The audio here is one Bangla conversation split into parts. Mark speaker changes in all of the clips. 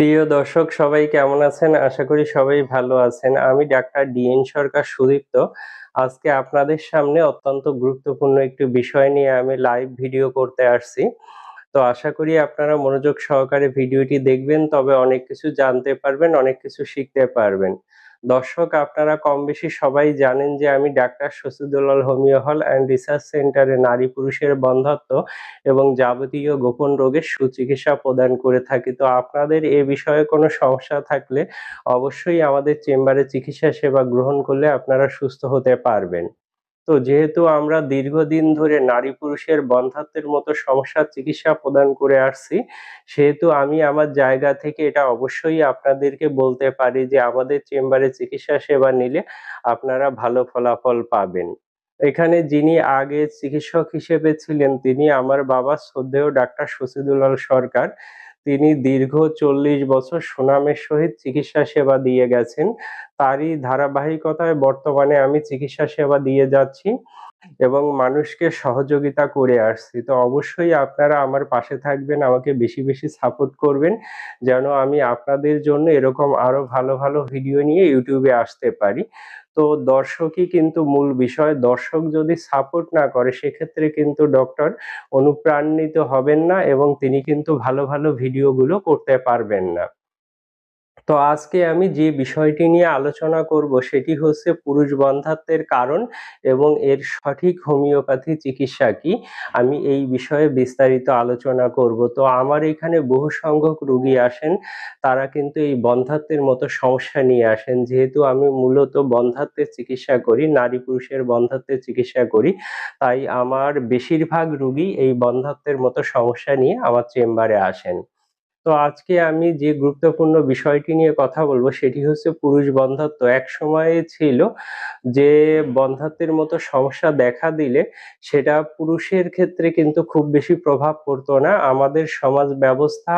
Speaker 1: প্রিয় দর্শক সবাই কেমন আছেন? আশা করি সবাই ভালো আছেন। আমি ডাক্তার ডিএন সরকার সুদীপ্ত। আজকে আপনাদের সামনে অত্যন্ত গুরুত্বপূর্ণ একটি বিষয় নিয়ে আমি লাইভ ভিডিও করতে আসছি। তো আশা করি আপনারা মনোযোগ সহকারে ভিডিওটি দেখবেন তবে অনেক কিছু জানতে পারবেন, অনেক কিছু শিখতে পারবেন। দর্শক, আপনারা কম বেশি সবাই জানেন যে আমি doctor Shashidulal homeo hall and research সেন্টারে নারী পুরুষের বন্ধত্ব এবং যাবতীয় গোপন রোগের সুচিকিৎসা প্রদান করে থাকি। তো আপনাদের এ বিষয়ে কোনো সমস্যা থাকলে অবশ্যই আমাদের চেম্বারে চিকিৎসা সেবা গ্রহণ করলে আপনারা সুস্থ হতে পারবেন। তো যেহেতু আমরা দীর্ঘদিন ধরে নারী পুরুষের বন্ধাত্বের মতো সমস্যার চিকিৎসা প্রদান করে আসছি, সেহেতু আমি আমার জায়গা থেকে এটা অবশ্যই আপনাদেরকে বলতে পারি যে আমাদের চেম্বারে চিকিৎসা সেবা নিলে আপনারা ভালো ফলাফল পাবেন। এখানে যিনি আগে চিকিৎসক হিসেবে ছিলেন তিনি আমার বাবা শ্রদ্ধেয় ডাক্তার শশীদুলাল সরকার। তিনি দীর্ঘ ৪০ বছর সুনামের সহিত চিকিৎসা সেবা দিয়ে গেছেন। তারই ধারাবাহিকতায় বর্তমানে আমি চিকিৎসা সেবা দিয়ে যাচ্ছি এবং মানুষকে সহযোগিতা করে আসছি। তো অবশ্যই আপনারা আমার পাশে থাকবেন, আমাকে বেশি, বেশি সাপোর্ট করবেন যেন আমি আপনাদের জন্য এরকম আরও ভালো, ভালো ভিডিও নিয়ে ইউটিউবে আসতে পারি। তো দর্শকই কিন্তু মূল বিষয়। দর্শক যদি সাপোর্ট না করে সেক্ষেত্রে কিন্তু ডক্টর অনুপ্রাণিত হবেন না এবং তিনি কিন্তু ভালো, ভালো ভিডিওগুলো করতে পারবেন না। তো আজকে আমি যে বিষয়টি নিয়ে আলোচনা করব সেটি হচ্ছে পুরুষ বন্ধাত্বের কারণ এবং এর সঠিক হোমিওপ্যাথি চিকিৎসা কি, আমি এই বিষয়ে বিস্তারিত আলোচনা করব। তো আমার এখানে বহু সংখ্যক রুগী আসেন, তারা কিন্তু এই বন্ধ্যাত্বের মতো সমস্যা নিয়ে আসেন। যেহেতু আমি মূলত বন্ধ্যাত্বের চিকিৎসা করি, নারী পুরুষের বন্ধ্যাত্বের চিকিৎসা করি, তাই আমার বেশিরভাগ রুগী এই বন্ধাত্বের মতো সমস্যা নিয়ে আমার চেম্বারে আসেন। তো আজকে আমি যে গুরুত্বপূর্ণ বিষয়টি নিয়ে কথা বলব সেটি হচ্ছে পুরুষ বন্ধাত্ম এক সময়ে ছিল যে বন্ধাত্বের মতো সমস্যা দেখা দিলে সেটা পুরুষের ক্ষেত্রে কিন্তু খুব বেশি প্রভাব পড়তো না। আমাদের সমাজ ব্যবস্থা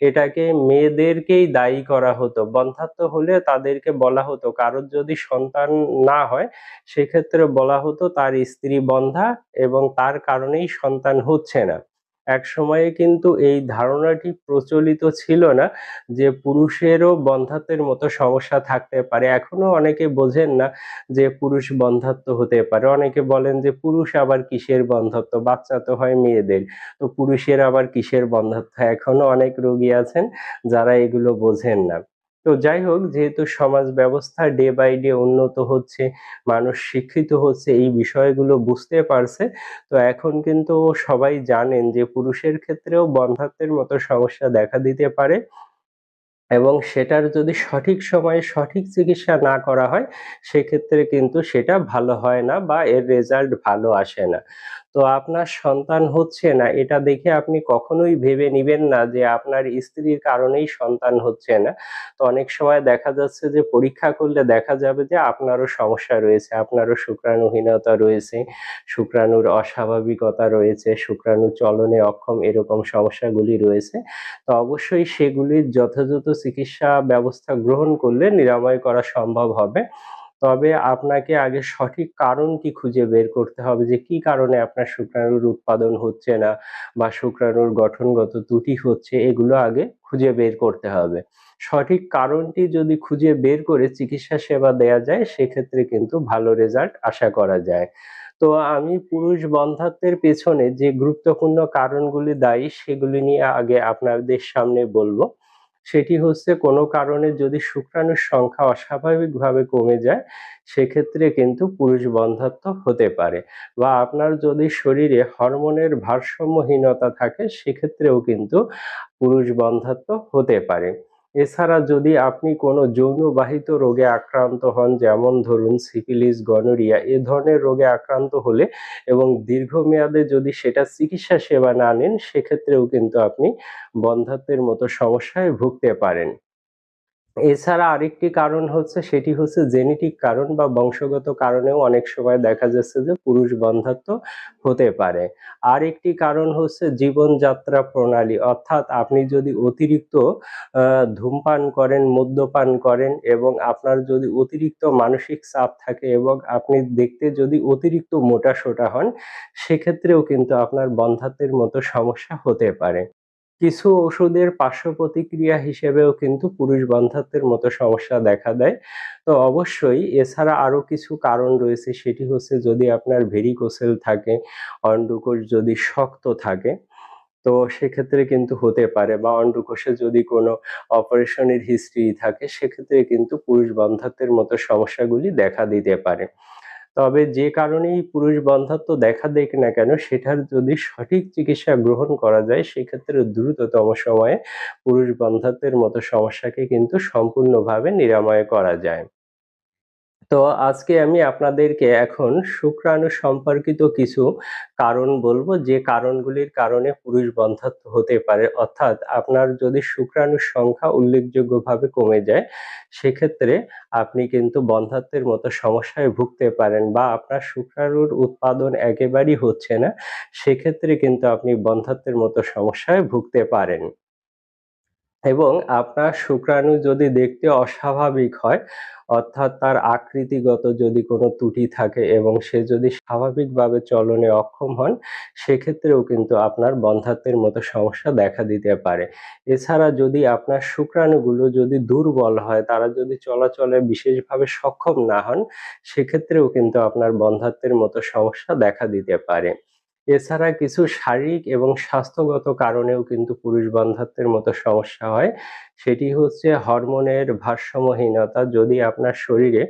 Speaker 1: এটাকে মেয়েদেরকেই দায়ী করা হতো। বন্ধ্যাত্ব হলে তাদেরকে বলা হতো, কারোর যদি সন্তান না হয় সেক্ষেত্রে বলা হতো তার স্ত্রী বন্ধা এবং তার কারণেই সন্তান হচ্ছে না। একসময়ে কিন্তু এই ধারণাটি প্রচলিত ছিল না যে পুরুষেরও বন্ধাত্বের মতো সমস্যা থাকতে পারে। এখনও অনেকে বোঝেন না যে পুরুষ বন্ধাত্ব হতে পারে। অনেকে বলেন যে পুরুষ আবার কিসের বন্ধাত্ব বাচ্চা তো হয় মেয়েদের। তো পুরুষের আবার কিসের বন্ধাত্ব এখনও অনেক রোগী আছেন যারা এগুলো বোঝেন না। তো যাই হোক যেহেতু সমাজ ব্যবস্থা ডে বাই ডে উন্নত হচ্ছে, মানুষ শিক্ষিত হচ্ছে, এই বিষয়গুলো বুঝতে পারছে। তো এখন কিন্তু সবাই জানেন যে পুরুষের ক্ষেত্রেও বন্ধাত্বের মতো সমস্যা দেখা দিতে পারে এবং সেটার যদি সঠিক সময়ে সঠিক চিকিৎসা না করা হয় সেক্ষেত্রে কিন্তু সেটা ভালো হয় না বা এর রেজাল্ট ভালো আসে না। তো আপনার সন্তান হচ্ছে না এটা দেখে আপনি কখনোই ভেবে নিবেন না যে আপনার স্ত্রীর কারণেই সন্তান হচ্ছে না। তো অনেক সময় দেখা যাচ্ছে যে পরীক্ষা করলে দেখা যাবে যে আপনারও সমস্যা রয়েছে, আপনারও শুক্রাণুহীনতা রয়েছে, শুক্রাণুর অস্বাভাবিকতা রয়েছে, শুক্রাণু চলনে অক্ষম এরকম সমস্যাগুলি রয়েছে। তো অবশ্যই সেগুলির যথাযথ চিকিৎসা ব্যবস্থা গ্রহণ করলে নিরাময় করা সম্ভব হবে। তবে আপনাকে আগে সঠিক কারণটি খুঁজে বের করতে হবে যে কি কারণে আপনার শুক্রাণুর উৎপাদন হচ্ছে না বা শুক্রাণুর গঠনগত ত্রুটি হচ্ছে, এগুলো আগে খুঁজে বের করতে হবে। সঠিক কারণটি যদি খুঁজে বের করে চিকিৎসা সেবা দেয়া যায়, সেক্ষেত্রে কিন্তু ভালো রেজাল্ট আশা করা যায়। তো আমি পুরুষ বন্ধাত্বের পেছনে যে গুরুত্বপূর্ণ কারণগুলি দায়ী, সেগুলি নিয়ে আগে আপনাদের সামনে বলব। সেটি হচ্ছে কোনো কারণে যদি শুক্রাণুর সংখ্যা অস্বাভাবিকভাবে কমে যায়, সেক্ষেত্রে কিন্তু পুরুষ বন্ধাত্ম হতে পারে বা আপনার যদি শরীরে হরমোনের ভারসাম্যহীনতা থাকে, সেক্ষেত্রেও কিন্তু পুরুষ বন্ধাত্ম হতে পারে। এছাড়া যদি আপনি কোনো যৌনবাহিত রোগে আক্রান্ত হন যেমন ধরুন সিফিলিস, গনোরিয়া এ ধরনের রোগে আক্রান্ত হলে এবং দীর্ঘমেয়াদে যদি সেটা চিকিৎসা সেবা না নেন সেক্ষেত্রেও কিন্তু আপনি বন্ধাত্বের মতো সমস্যায় ভুগতে পারেন। এছাড়া আরেকটি কারণ হচ্ছে সেটি হচ্ছে জেনেটিক কারণ বা বংশগত কারণেও অনেক সময় দেখা যাচ্ছে যে পুরুষ বন্ধ্যাত্ব হতে পারে। আরেকটি কারণ হচ্ছে জীবনযাত্রা প্রণালী অর্থাৎ আপনি যদি অতিরিক্ত ধূমপান করেন, মদ্যপান করেন এবং আপনার যদি অতিরিক্ত মানসিক চাপ থাকে এবং আপনি দেখতে যদি অতিরিক্ত মোটা-সোটা হন সেক্ষেত্রেও কিন্তু আপনার বন্ধ্যাত্বের মতো সমস্যা হতে পারে। কিছু ওষুধের পার্শ্ব প্রতিক্রিয়া হিসেবেও কিন্তু পুরুষ বন্ধ্যাত্বের মতো সমস্যা দেখা দেয়। তো অবশ্যই এছাড়া আরও কিছু কারণ রয়েছে, সেটি হচ্ছে যদি আপনার ভেরিকোসেল থাকে, অন্ডকোষ যদি শক্ত থাকে, তো সেক্ষেত্রে কিন্তু হতে পারে বা অন্ডকোষে যদি কোনো অপারেশনের হিস্ট্রি থাকে, সেক্ষেত্রে কিন্তু পুরুষ বন্ধ্যাত্বের মতো সমস্যাগুলি দেখা দিতে পারে। তবে যে কারণেই পুরুষ বন্ধাত্ব দেখা দেখ না কেন, সেটার যদি সঠিক চিকিৎসা গ্রহণ করা যায়, সেক্ষেত্রে দ্রুততম সময়ে পুরুষ বন্ধাত্বের মতো সমস্যাকে কিন্তু সম্পূর্ণভাবে নিরাময় করা যায়। তো আজকে আমি আপনাদেরকে এখন শুক্রাণু সম্পর্কিত কিছু কারণ বলব, যে কারণগুলির কারণে পুরুষ বন্ধ্যাত্ব হতে পারে। অর্থাৎ আপনার যদি শুক্রাণুর সংখ্যা উল্লেখযোগ্যভাবে কমে যায়, সেক্ষেত্রে আপনি কিন্তু বন্ধাত্বের মতো সমস্যায় ভুগতে পারেন বা আপনার শুক্রাণুর উৎপাদন একেবারেই হচ্ছে না, সেক্ষেত্রে কিন্তু আপনি বন্ধাত্বের মতো সমস্যায় ভুগতে পারেন। এবং আপনার শুক্রাণু যদি দেখতে অস্বাভাবিক হয়, অর্থাৎ তার আকৃতিগত যদি কোনো ত্রুটি থাকে এবং সে যদি স্বাভাবিকভাবে চলনে অক্ষম হন, সেক্ষেত্রেও কিন্তু আপনার বন্ধাত্বের মতো সমস্যা দেখা দিতে পারে। এছাড়া যদি আপনার শুক্রাণুগুলো যদি দুর্বল হয়, তারা যদি চলাচলে বিশেষভাবে সক্ষম না হন, সেক্ষেত্রেও কিন্তু আপনার বন্ধাত্বের মতো সমস্যা দেখা দিতে পারে। এছাড়া কিছু শারীরিক এবং স্বাস্থ্যগত কারণেও কিন্তু পুরুষ বন্ধাত্বের মতো সমস্যা হয়। সেটি হচ্ছে হরমোনের ভারসাম্যহীনতা। যদি আপনার শরীরে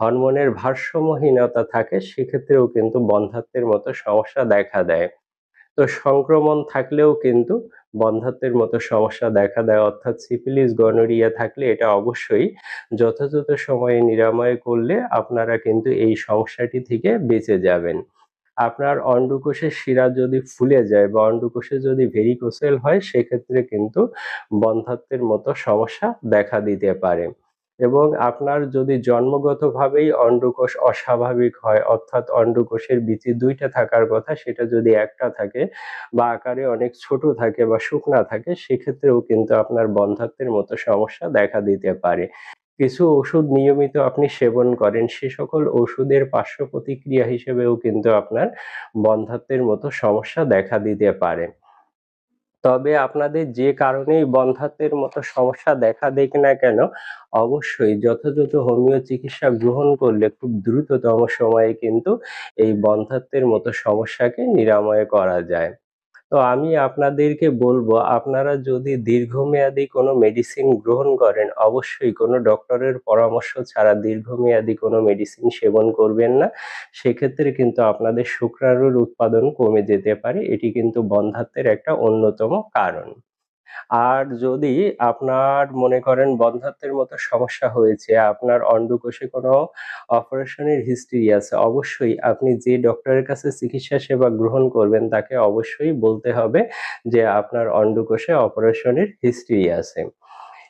Speaker 1: হরমোনের ভারসাম্যহীনতা থাকে, সেক্ষেত্রেও কিন্তু বন্ধাত্বের মতো সমস্যা দেখা দেয়। তো সংক্রমণ থাকলেও কিন্তু বন্ধাত্বের মতো সমস্যা দেখা দেয়। অর্থাৎ সিফিলিস, গনোরিয়া থাকলে এটা অবশ্যই যথাযথ সময়ে নিরাময় করলে আপনারা কিন্তু এই সমস্যাটি থেকে বেঁচে যাবেন। আপনার অন্ডকোষের শিরা যদি ফুলে যায় বা অন্ডকোষে যদি ভেরিকোসেল হয়, সেক্ষেত্রে কিন্তু বন্ধাত্বের মতো সমস্যা দেখা দিতে পারে। এবং আপনার যদি জন্মগতভাবেই অন্ডকোষ অস্বাভাবিক হয়, অর্থাৎ অন্ডকোষের বিচি দুইটা থাকার কথা, সেটা যদি একটা থাকে বা আকারে অনেক ছোট থাকে বা শুকনা থাকে, সেক্ষেত্রেও কিন্তু আপনার বন্ধাত্বের মতো সমস্যা দেখা দিতে পারে। কিছু ওষুধ নিয়মিত আপনি সেবন করেন, সে সকল ওষুধের পার্শ্ব প্রতিক্রিয়া হিসেবেও কিন্তু আপনার বন্ধাত্বের মতো সমস্যা দেখা দিতে পারে। তবে আপনাদের যে কারণেই বন্ধাত্বের মতো সমস্যা দেখা দেখ না কেন, অবশ্যই যথাযথ হোমিও চিকিৎসা গ্রহণ করলে খুব দ্রুততম সময়ে কিন্তু এই বন্ধাত্বের মতো সমস্যাকে নিরাময় করা যায়। তো আমি আপনাদেরকে বলব, আপনারা যদি দীর্ঘমেয়াদী কোনো মেডিসিন গ্রহণ করেন, অবশ্যই কোনো ডক্টরের পরামর্শ ছাড়া দীর্ঘমেয়াদী কোনো মেডিসিন সেবন করবেন না। সেক্ষেত্রে কিন্তু আপনাদের শুক্রাণুর উৎপাদন কমে যেতে পারে। এটি কিন্তু বন্ধাত্বের একটা অন্যতম কারণ। আর যদি আপনার মনে করেন বন্ধাত্বের মতো সমস্যা হয়েছে, আপনার অন্ডকোষে কোনো অপারেশনের হিস্ট্রি আছে, অবশ্যই আপনি যে ডক্টরের কাছে চিকিৎসা সেবা গ্রহণ করবেন তাকে অবশ্যই বলতে হবে যে আপনার অন্ডকোষে অপারেশনের হিস্ট্রি আছে।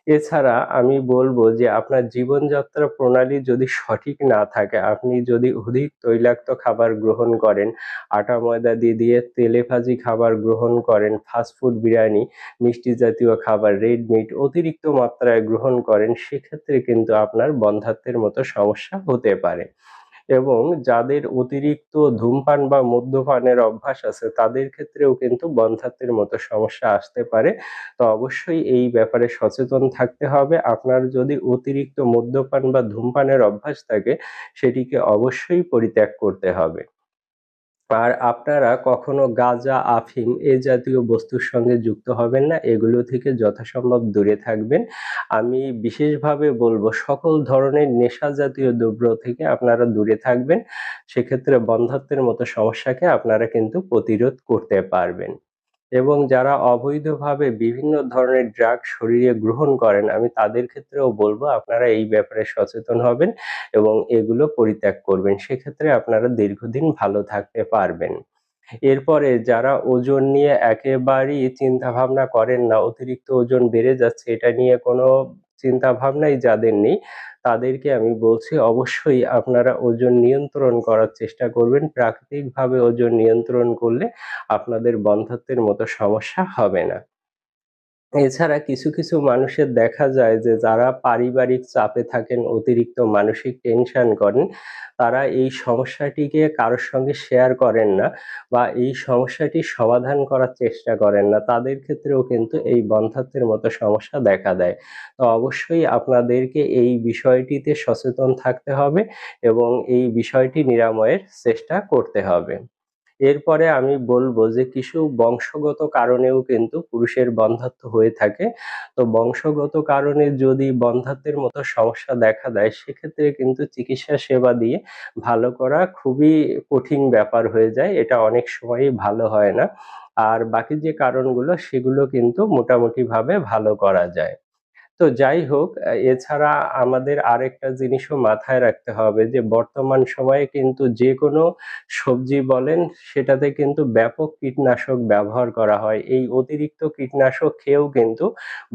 Speaker 1: এছাড়া আমি বলব যে আপনার জীবনযাত্রা প্রণালী যদি সঠিক না থাকে, আপনি যদি অধিক তৈলাক্ত খাবার গ্রহণ করেন, আটা ময়দা দিয়ে দিয়ে তেলে ভাজি খাবার গ্রহণ করেন, ফাস্টফুড বিরিয়ানি, মিষ্টি জাতীয় খাবার, রেড মিট অতিরিক্ত মাত্রায় গ্রহণ করেন, সেক্ষেত্রে কিন্তু আপনার বন্ধ্যাত্বের মতো সমস্যা হতে পারে। এবং যাদের অতিরিক্ত ধূমপান বা মদ্যপানের অভ্যাস আছে, তাদের ক্ষেত্রেও কিন্তু বন্ধাত্বের মতো সমস্যা আসতে পারে। তো অবশ্যই এই ব্যাপারে সচেতন থাকতে হবে। আপনার যদি অতিরিক্ত মদ্যপান বা ধূমপানের অভ্যাস থাকে, সেটিকে অবশ্যই পরিত্যাগ করতে হবে। আর আপনারা কখনো গাঁজা, আফিম এ জাতীয় বস্তুর সঙ্গে যুক্ত হবেন না। এগুলো থেকে যথাসম্ভব দূরে থাকবেন। আমি বিশেষভাবে বলব সকল ধরনের নেশা জাতীয় দ্রব্য থেকে আপনারা দূরে থাকবেন। সেক্ষেত্রে বন্ধত্বের মতো সমস্যাকে আপনারা কিন্তু প্রতিরোধ করতে পারবেন। এবং যারা অবৈধভাবে বিভিন্ন ধরনের ড্রাগ শরীরে গ্রহণ করেন, আমি তাদের ক্ষেত্রেও বলব আপনারা এই ব্যাপারে সচেতন হবেন এবং এগুলো পরিত্যাগ করবেন। সেক্ষেত্রে আপনারা দীর্ঘদিন ভালো থাকতে পারবেন। এরপরে যারা ওজন নিয়ে একেবারেই চিন্তা ভাবনা করেন না, অতিরিক্ত ওজন বেড়ে যাচ্ছে, এটা নিয়ে কোনো চিন্তা ভাবনাই যাদের নেই, তাদেরকে আমি বলছি অবশ্যই আপনারা ওজন নিয়ন্ত্রণ করার চেষ্টা করবেন। প্রাকৃতিকভাবে ওজন নিয়ন্ত্রণ করলে আপনাদের বন্ধাত্বের মতো সমস্যা হবে না। এছাড়া কিছু, কিছু মানুষের দেখা যায় যে যারা পারিবারিক চাপে থাকেন, অতিরিক্ত মানসিক টেনশন করেন, তারা এই সমস্যাটিকে কারোর সঙ্গে শেয়ার করেন না বা এই সমস্যাটি সমাধান করার চেষ্টা করেন না। তাদের ক্ষেত্রেও কিন্তু এই বন্ধ্যাত্বের মতো সমস্যা দেখা দেয়। তো অবশ্যই আপনাদেরকে এই বিষয়টিতে সচেতন থাকতে হবে এবং এই বিষয়টি নিরাময়ের চেষ্টা করতে হবে। এরপরে আমি বলব যে কিছু বংশগত কারণেও কিন্তু পুরুষের বন্ধ্যাত্ব হয়ে থাকে। তো বংশগত কারণে যদি বন্ধ্যাত্বের মতো সমস্যা দেখা দেয়, সেক্ষেত্রে কিন্তু চিকিৎসা সেবা দিয়ে ভালো করা খুবই কঠিন ব্যাপার হয়ে যায়। এটা অনেক সময়ই ভালো হয় না। আর বাকি যে কারণগুলো, সেগুলো কিন্তু মোটামুটিভাবে ভালো করা যায়। তো যাই হোক এছাড়া আমাদের আরেকটা জিনিসও মাথায় রাখতে হবে যে বর্তমান সময়ে কিন্তু যেকোনো সবজি বলেন সেটাতে কিন্তু ব্যাপক কীটনাশক ব্যবহার করা হয়। এই অতিরিক্ত কীটনাশক খেয়েও কিন্তু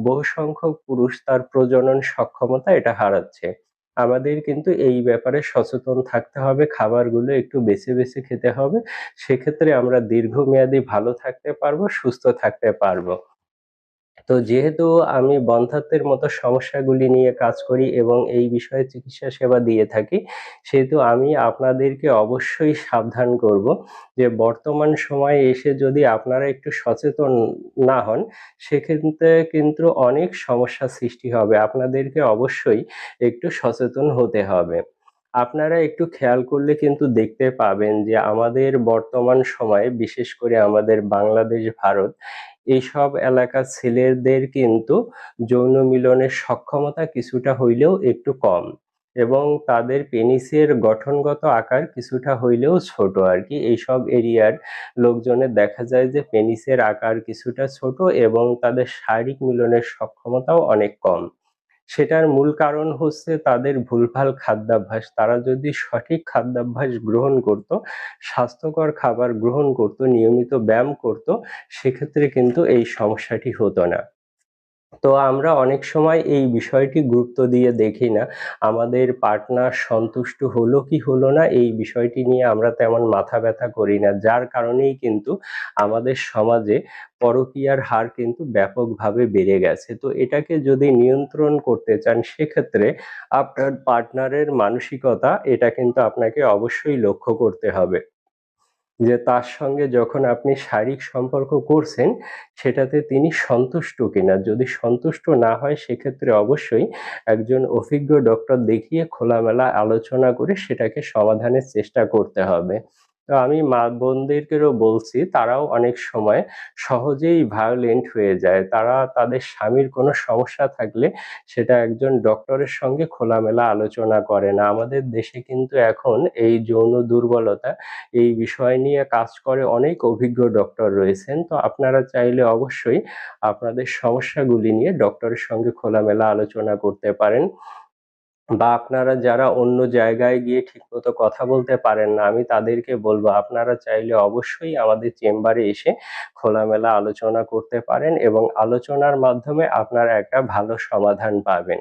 Speaker 1: বহু সংখ্যক পুরুষ তার প্রজনন সক্ষমতা এটা হারাচ্ছে। আমাদের কিন্তু এই ব্যাপারে সচেতন থাকতে হবে, খাবারগুলো একটু বেছে, বেছে খেতে হবে। সেক্ষেত্রে আমরা দীর্ঘমেয়াদী ভালো থাকতে পারব, সুস্থ থাকতে পারব। তো যেহেতু আমি বন্ধ্যাত্বের মতো সমস্যাগুলি নিয়ে কাজ করি এবং এই বিষয়ে চিকিৎসা সেবা দিয়ে থাকি, সেহেতু আমি আপনাদেরকে অবশ্যই সাবধান করব যে বর্তমান সময়ে এসে যদি আপনারা একটু সচেতন না হন, সেক্ষেত্রে কিন্তু অনেক সমস্যা সৃষ্টি হবে। আপনাদেরকে অবশ্যই একটু সচেতন হতে হবে। আপনারা একটু খেয়াল করলে কিন্তু দেখতে পাবেন যে আমাদের বর্তমান সময়ে বিশেষ করে আমাদের বাংলাদেশ, ভারত এইসব এলাকার ছেলেদের কিন্তু যৌন মিলনের সক্ষমতা কিছুটা হইলেও একটু কম এবং তাদের পেনিসের গঠনগত আকার কিছুটা হইলেও ছোট আর কি এইসব এরিয়ার লোকজনের দেখা যায় যে পেনিসের আকার কিছুটা ছোট এবং তাদের শারীরিক মিলনের সক্ষমতাও অনেক কম। সেটার মূল কারণ হচ্ছে তাদের ভুলভাল খাদ্যাভ্যাস। তারা যদি সঠিক খাদ্যাভ্যাস গ্রহণ করত, স্বাস্থ্যকর খাবার গ্রহণ করত, নিয়মিত ব্যায়াম করত, সেক্ষেত্রে কিন্তু এই সমস্যাটি হতো না। তো আমরা অনেক সময় এই বিষয়টি গুরুত্ব দিয়ে দেখি না। আমাদের পার্টনার সন্তুষ্ট হলো কি হলো না, এই বিষয়টি নিয়ে আমরা তেমন মাথা ব্যথা করি না। যার কারণেই কিন্তু আমাদের সমাজে পরকীয়ার হার কিন্তু ব্যাপকভাবে বেড়ে গেছে। তো এটাকে যদি নিয়ন্ত্রণ করতে চান, সেক্ষেত্রে আপনার পার্টনারের মানসিকতা, এটা কিন্তু আপনাকে অবশ্যই লক্ষ্য করতে হবে। যে তার সঙ্গে যখন আপনি শারীরিক সম্পর্ক করছেন, সেটাতে তিনি সন্তুষ্ট কিনা? যদি সন্তুষ্ট না হয়, সেক্ষেত্রে অবশ্যই একজন অভিজ্ঞ ডক্টর দেখিয়ে খোলামেলা আলোচনা করে সেটাকে সমাধানের চেষ্টা করতে হবে। আমি মা বোনদেরকেও বলছি, তারাও অনেক সময় সহজেই ভায়োলেন্ট হয়ে যায়। তারা তাদের স্বামীর কোনো সমস্যা থাকলে সেটা একজন ডক্টরের সঙ্গে খোলামেলা আলোচনা করে না। আমাদের দেশে কিন্তু এখন এই যৌন দুর্বলতা, এই বিষয় নিয়ে কাজ করে অনেক অভিজ্ঞ ডক্টর রয়েছেন। তো আপনারা চাইলে অবশ্যই আপনাদের সমস্যাগুলি নিয়ে ডক্টরের সঙ্গে খোলামেলা আলোচনা করতে পারেন। বা আপনারা যারা অন্য জায়গায় গিয়ে ঠিকমতো কথা বলতে পারেন না, আমি তাদেরকে বলব, আপনারা চাইলে অবশ্যই আমাদের চেম্বারে এসে খোলামেলা আলোচনা করতে পারেন এবং আলোচনার মাধ্যমে আপনারা একটা ভালো সমাধান পাবেন।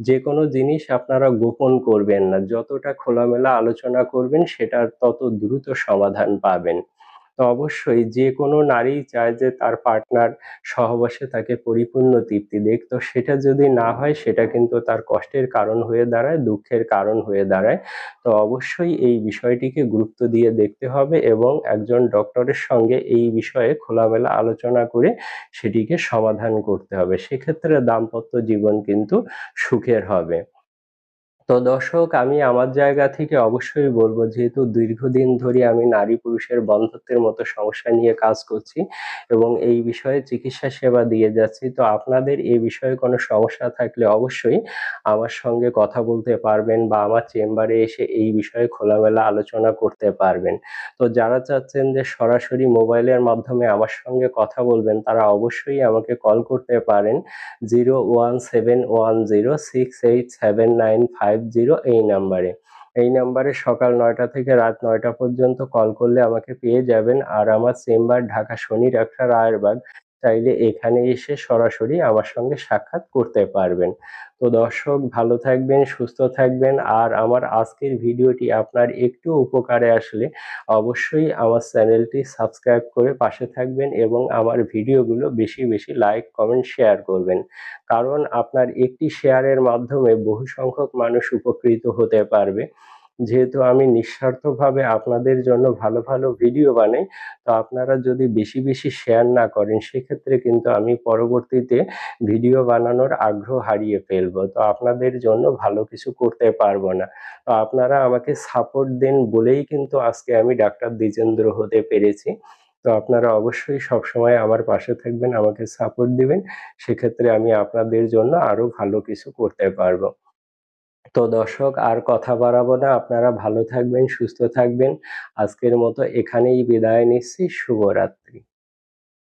Speaker 1: যে কোনো জিনিস আপনারা গোপন করবেন না, যতটা খোলামেলা আলোচনা করবেন, সেটার তত দ্রুত সমাধান পাবেন। তো অবশ্যই যে কোনো নারী চায় যে তার পার্টনার সহবাসে তাকে পরিপূর্ণ তৃপ্তি দিক। তো সেটা যদি না হয় সেটা কিন্তু তার কষ্টের কারণ হয়ে দাঁড়ায়, দুঃখের কারণ হয়ে দাঁড়ায়। তো অবশ্যই এই বিষয়টিকে গুরুত্ব দিয়ে দেখতে হবে এবং একজন ডক্টরের সঙ্গে এই বিষয়ে খোলামেলা আলোচনা করে সেটিকে সমাধান করতে হবে। সেক্ষেত্রে দাম্পত্য জীবন কিন্তু সুখের হবে। তো দর্শক, আমি আমার জায়গা থেকে অবশ্যই বলব, যেহেতু দীর্ঘদিন ধরে আমি নারী পুরুষের বন্ধুত্বের মতো সমস্যা নিয়ে কাজ করছি এবং এই বিষয়ে চিকিৎসা সেবা দিয়ে যাচ্ছি, তো আপনাদের এই বিষয়ে কোনো সমস্যা থাকলে অবশ্যই আমার সঙ্গে কথা বলতে পারবেন বা আমার চেম্বারে এসে এই বিষয়ে খোলামেলা আলোচনা করতে পারবেন। তো যারা চাচ্ছেন যে সরাসরি মোবাইলের মাধ্যমে আমার সঙ্গে কথা বলবেন, তারা অবশ্যই আমাকে কল করতে পারেন, zero one seven one zero six eight seven nine five zero এই নাম্বারে এই নাম্বারে সকাল নয়টা থেকে রাত নয়টা পর্যন্ত কল করলে আমাকে পেয়ে যাবেন। আর আমার চেম্বার ঢাকা শনি ডাক্তার রায়েরবাগ চাইলে এখানে এসে সরাসরি আমার সঙ্গে সাক্ষাৎ করতে পারবেন। তো দর্শক, ভালো থাকবেন, সুস্থ থাকবেন। আর আমার আজকের ভিডিওটি আপনার একটু উপকারে আসলে অবশ্যই আমার চ্যানেলটি সাবস্ক্রাইব করে পাশে থাকবেন এবং আমার ভিডিওগুলো বেশি বেশি লাইক, কমেন্ট, শেয়ার করবেন। কারণ আপনার একটি শেয়ারের মাধ্যমে বহু সংখ্যক মানুষ উপকৃত হতে পারবে। যেহেতু আমি নিঃস্বার্থভাবে আপনাদের জন্য ভালো ভালো ভিডিও বানাই, তো আপনারা যদি বেশি বেশি শেয়ার না করেন, সেক্ষেত্রে কিন্তু আমি পরবর্তীতে ভিডিও বানানোর আগ্রহ হারিয়ে ফেলব। তো আপনাদের জন্য ভালো কিছু করতে পারব না। তো আপনারা আমাকে সাপোর্ট দেন বলেই কিন্তু আজকে আমি ডাক্তার দ্বিজেন্দ্র হতে পেরেছি। তো আপনারা অবশ্যই সবসময় আমার পাশে থাকবেন, আমাকে সাপোর্ট দিবেন। সেক্ষেত্রে আমি আপনাদের জন্য আরও ভালো কিছু করতে পারব। তো দর্শক, আর কথা বাড়াবো না। আপনারা ভালো থাকবেন, সুস্থ থাকবেন। আজকের মতো এখানেই বিদায় নিচ্ছি। শুভরাত্রি।